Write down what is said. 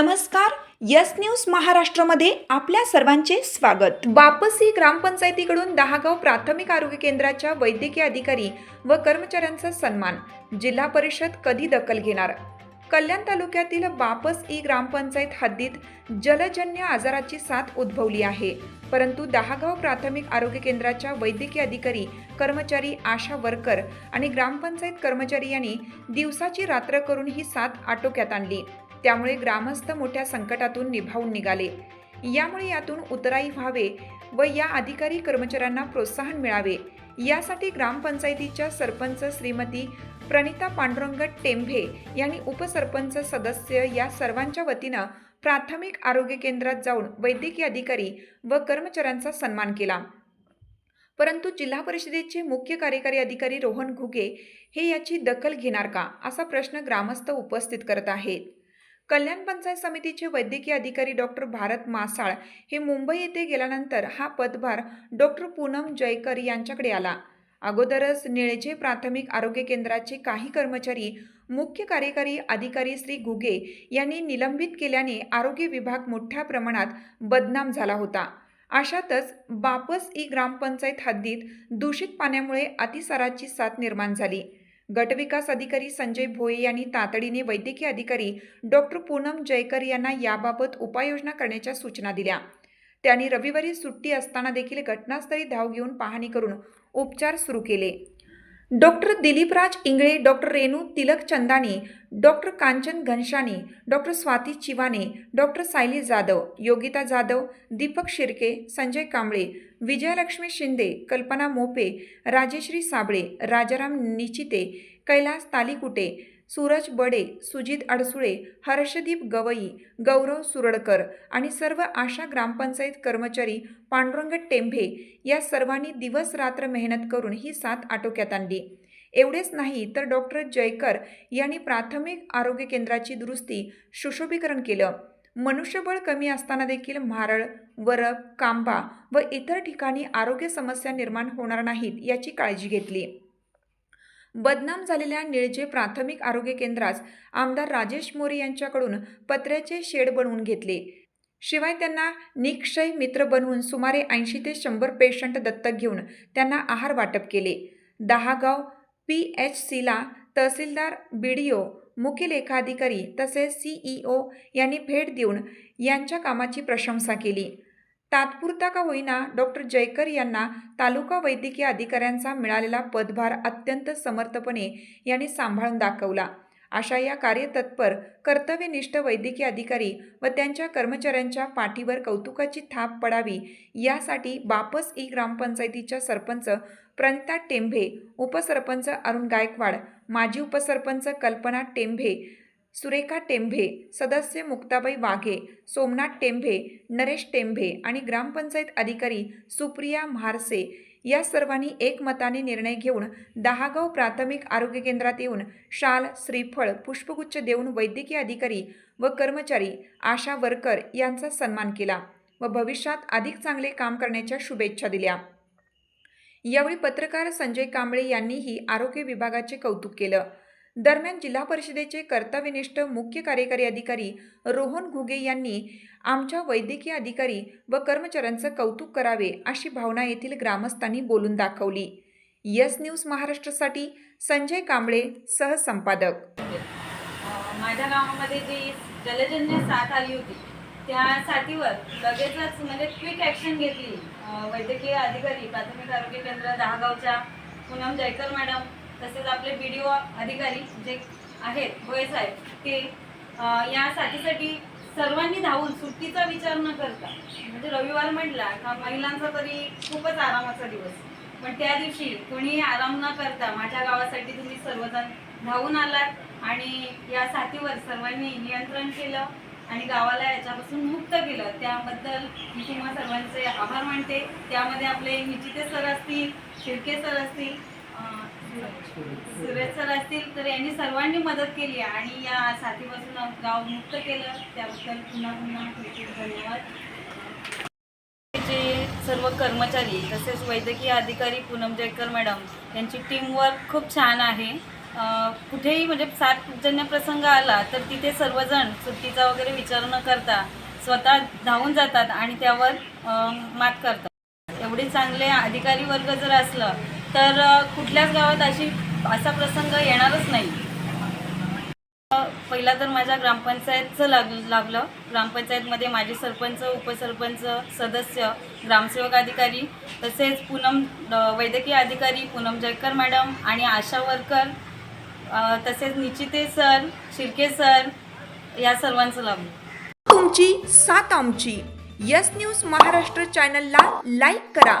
नमस्कार yes news महाराष्ट्रामध्ये आपल्या सर्वांचे स्वागत. वापसी ग्रामपंचायतीकडून दहागाव प्राथमिक आरोग्य केंद्राच्या वैद्यकीय अधिकारी व कर्मचाऱ्यांचा सन्मान जिल्हा परिषद कधी दखल घेणार? कल्याण तालुक्यातील बापस ई ग्रामपंचायत हद्दीत जलजन्य आजाराची साथ उद्भवली आहे. परंतु दहागाव प्राथमिक आरोग्य केंद्राच्या वैद्यकीय अधिकारी कर्मचारी आशा वर्कर आणि ग्रामपंचायत कर्मचारी यांनी दिवसाची रात्र करून ही साथ आटोक्यात आणली. त्यामुळे ग्रामस्थ मोठ्या संकटातून निभावून निघाले. यामुळे यातून उतराई व्हावे व या अधिकारी कर्मचाऱ्यांना प्रोत्साहन मिळावे. यासाठी ग्रामपंचायतीच्या सरपंच श्रीमती प्रणिता पांडुरंग टेंभे यांनी उपसरपंच सदस्य या सर्वांच्या वतीनं प्राथमिक आरोग्य केंद्रात जाऊन वैद्यकीय अधिकारी व कर्मचाऱ्यांचा सन्मान केला. परंतु जिल्हा परिषदेचे मुख्य कार्यकारी अधिकारी रोहन घुगे हे याची दखल घेणार का? असा प्रश्न ग्रामस्थ उपस्थित करत आहेत. कल्याण पंचायत समितीचे वैद्यकीय अधिकारी डॉक्टर भारत मासाळ हे मुंबई येथे गेल्यानंतर हा पदभार डॉक्टर पूनम जयकर यांच्याकडे आला. अगोदरच निळजे प्राथमिक आरोग्य केंद्राचे काही कर्मचारी मुख्य कार्यकारी अधिकारी श्री घुगे यांनी निलंबित केल्याने आरोग्य विभाग मोठ्या प्रमाणात बदनाम झाला होता. अशातच बापस ई ग्रामपंचायत हद्दीत दूषित पाण्यामुळे अतिसाराची साथ निर्माण झाली. गटविकास अधिकारी संजय भोये यांनी तातडीने वैद्यकीय अधिकारी डॉक्टर पूनम जयकर यांना याबाबत उपाययोजना करण्याच्या सूचना दिल्या. त्यांनी रविवारी सुट्टी असताना देखील घटनास्थळी धाव घेऊन पाहणी करून उपचार सुरू केले. Doctor Dilipraj Ingale doctor Renu Tilak Chandane doctor Kanchan Ghanshani doctor Swati Chivane doctor Sayali Jadhav Yogita Jadhav Deepak Shirke Sanjay Kamble Vijayalakshmi Shinde Kalpana Mope Rajeshri Sable Rajaram Nichite Kailas तालिकुटे Suraj बडे सुजित अडसुळे हर्षदीप गवई गौरव सुरडकर आणि सर्व आशा ग्रामपंचायत कर्मचारी पांडुरंग टेंभे या सर्वांनी दिवस रात्र मेहनत करून ही साथ आटोक्यात आणली. एवढेच नाही तर डॉक्टर जयकर यांनी प्राथमिक आरोग्य केंद्राची दुरुस्ती सुशोभीकरण केलं. मनुष्यबळ कमी असताना देखील म्हारळ वरप कांबा व इतर ठिकाणी आरोग्य समस्या निर्माण होणार नाहीत याची काळजी घेतली. बदनाम झालेल्या निळजे प्राथमिक आरोग्य केंद्रास आमदार राजेश मोरे यांच्याकडून पत्र्याचे शेड बनवून घेतले. शिवाय त्यांना निक्षय मित्र बनवून सुमारे ऐंशी ते शंभर पेशंट दत्तक घेऊन त्यांना आहार वाटप केले. दहागाव पी एच सीला तहसीलदार बी डी ओ मुख्य लेखाधिकारी तसेच सीईओ यांनी भेट देऊन यांच्या कामाची प्रशंसा केली. तात्पुरता का होईना डॉक्टर जयकर यांना तालुका वैद्यकीय अधिकाऱ्यांचा मिळालेला पदभार अत्यंत समर्थपणे यांनी सांभाळून दाखवला. अशा या कार्यतत्पर कर्तव्यनिष्ठ वैद्यकीय अधिकारी व त्यांच्या कर्मचाऱ्यांच्या पाठीवर कौतुकाची थाप पडावी यासाठी बापस ई ग्रामपंचायतीच्या सरपंच प्रणिता टेंभे उपसरपंच अरुण गायकवाड माजी उपसरपंच कल्पना टेंभे सुरेखा टेंभे सदस्य मुक्ताबाई वाघे सोमनाथ टेंभे नरेश टेंभे आणि ग्रामपंचायत अधिकारी सुप्रिया म्हारसे या सर्वांनी एकमताने निर्णय घेऊन दहागाव प्राथमिक आरोग्य केंद्रात येऊन शाल श्रीफळ पुष्पगुच्छ देऊन वैद्यकीय अधिकारी व कर्मचारी आशा वर्कर यांचा सन्मान केला व भविष्यात अधिक चांगले काम करण्याच्या शुभेच्छा दिल्या. यावेळी पत्रकार संजय कांबळे यांनीही आरोग्य विभागाचे कौतुक केलं. दरम्यान जिल्हा परिषदेचे कर्तव्यनिष्ठ मुख्य कार्यकारी अधिकारी रोहन घुगे यांनी आमच्या वैद्यकीय अधिकारी व कर्मचाऱ्यांचं कौतुक करावे अशी भावना येथील ग्रामस्थांनी बोलून दाखवली. यस न्यूज महाराष्ट्रासाठी संजय कांबळे सहसंपादक. माझ्या गावामध्ये जी जलजन्य साथ आली होती त्या साथीवर लगेचच म्हणजे क्विक ॲक्शन घेतली अं, वैद्यकीय अधिकारी प्राथमिक आरोग्य केंद्र दहागावच्या पूनम जयकर मॅडम तसेच आपले बी डी ओ अधिकारी जे आहेत भोये साहेब ते या साथीसाठी सर्वांनी धावून सुट्टीचा विचार न करता म्हणजे रविवार म्हटला का महिलांचा तरी खूपच आरामाचा दिवस. पण त्या दिवशी कोणीही आराम न करता माझ्या गावासाठी तुम्ही सर्वजण धावून आलात आणि या साथीवर सर्वांनी नियंत्रण केलं आणि गावाला याच्यापासून मुक्त केलं. त्याबद्दल मी तुम्हा सर्वांचे आभार मानते. त्यामध्ये आपले निचिते सर असतील शिर्के सर असतील सुरेश सर असतील तर यांनी सर्वांनी मदत केली आणि या साथीपासून गाव मुक्त केलं. त्याबद्दल पुन्हा पुन्हा धन्यवाद. जे सर्व कर्मचारी तसेच वैद्यकीय अधिकारी पूनम जयकर मॅडम यांची टीमवर्क खूप छान आहे. कुठेही म्हणजे साथजन्य प्रसंग आला तर तिथे सर्वजण सुट्टीचा वगैरे विचार न करता स्वतः धावून जातात आणि त्यावर मात करतात. एवढे चांगले अधिकारी वर्ग जर असलं तर कुठल्याच गावात अशी असा प्रसंग येणारच नाही. पहिला तर माझ्या ग्रामपंचायतचं लाग लागलं. ग्रामपंचायतमध्ये माझे सरपंच उपसरपंच सदस्य ग्रामसेवक अधिकारी तसेच पूनम वैद्यकीय अधिकारी पूनम जयकर मॅडम आणि आशा वर्कर तसेच निचिते सर शिर्के सर या सर्वांचं लागलं तुमची सात आमची. यस न्यूज महाराष्ट्र चॅनलला लाईक करा.